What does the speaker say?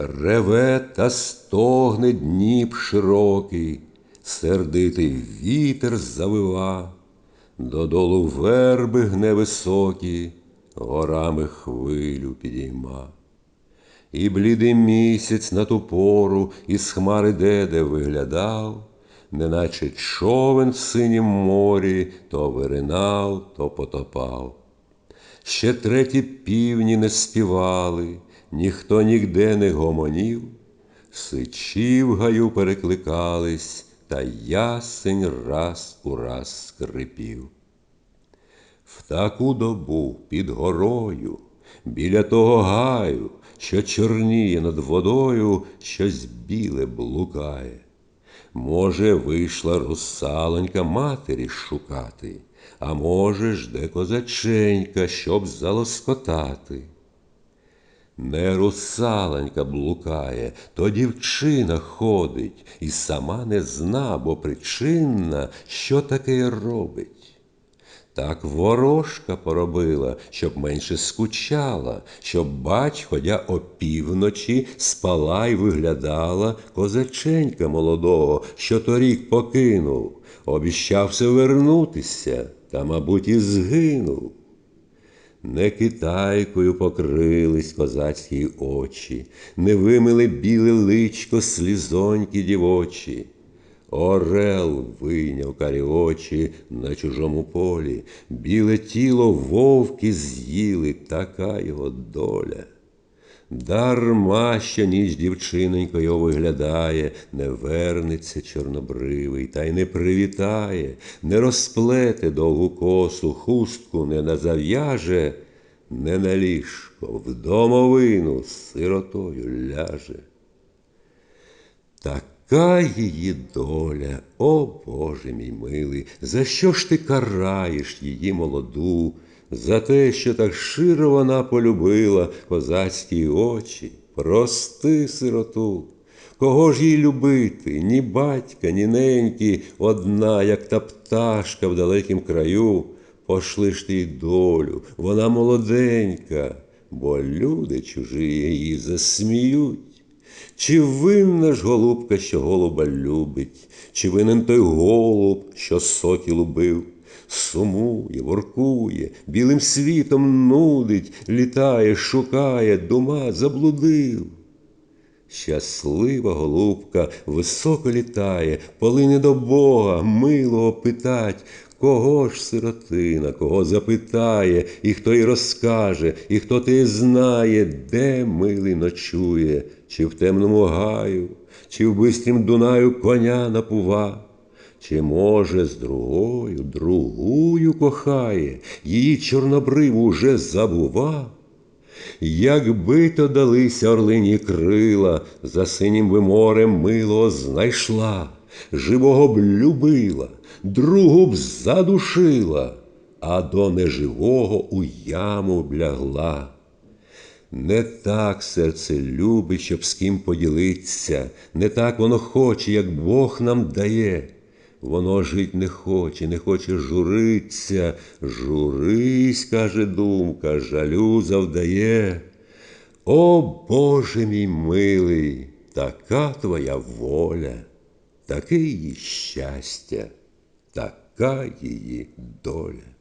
Реве та стогне Дніп широкий, сердитий вітер завива, додолу верби гне високі, горами хвилю підійма. І блідий місяць на ту пору із хмари деде виглядав, неначе човен в синім морі то виринав, то потопав. Ще треті півні не співали, ніхто нігде не гомонів, сичі в гаю перекликались, та ясень раз у раз скрипів. В таку добу під горою, біля того гаю, що чорніє над водою, щось біле блукає. Може, вийшла русалонька матері шукати, а може, жде козаченька, щоб залоскотати. Не русалонька блукає, то дівчина ходить і сама не зна, бо причинна, що таке робить. Так ворожка поробила, щоб менше скучала, щоб, бач, ходя опівночі, спала й виглядала козаченька молодого, що торік покинув, обіщався вернутися, та, мабуть, і згинув. Не китайкою покрились козацькі очі, не вимили біле личко слізоньки дівочі. Орел вийняв карі очі на чужому полі, біле тіло вовки з'їли, така його доля. Дарма що ніч дівчинонько його виглядає, не вернеться чорнобривий, та й не привітає, не розплете довгу косу, хустку не назав'яже, не на ліжко, в домовину сиротою ляже. Така її доля, о Боже мій милий, за що ж ти караєш її молоду? За те, що так широ вона полюбила козацькі очі, прости сироту. Кого ж їй любити, ні батька, ні неньки, одна, як та пташка в далекім краю, пошли ж ти й долю, вона молоденька, бо люди чужі її засміють. Чи винна ж голубка, що голуба любить, чи винен той голуб, що сокіл убив? Сумує, воркує, білим світом нудить, літає, шукає, дума заблудив. Щаслива голубка високо літає, полине до Бога, милого питать, кого ж сиротина, кого запитає, і хто й розкаже, і хто те знає, де милий ночує, чи в темному гаю, чи в бистрім Дунаю коня напува. Чи, може, з другою, другую кохає, її чорнобриву уже забува? Якби то далися орлині крила, за синім би морем мило знайшла, живого б любила, другу б задушила, а до неживого у яму б лягла. Не так серце любить, щоб з ким поділиться, не так воно хоче, як Бог нам дає. Воно жить не хоче, не хоче журиться. Журись, каже думка, жалю завдає. О Боже мій милий, така твоя воля, таке її щастя, така її доля.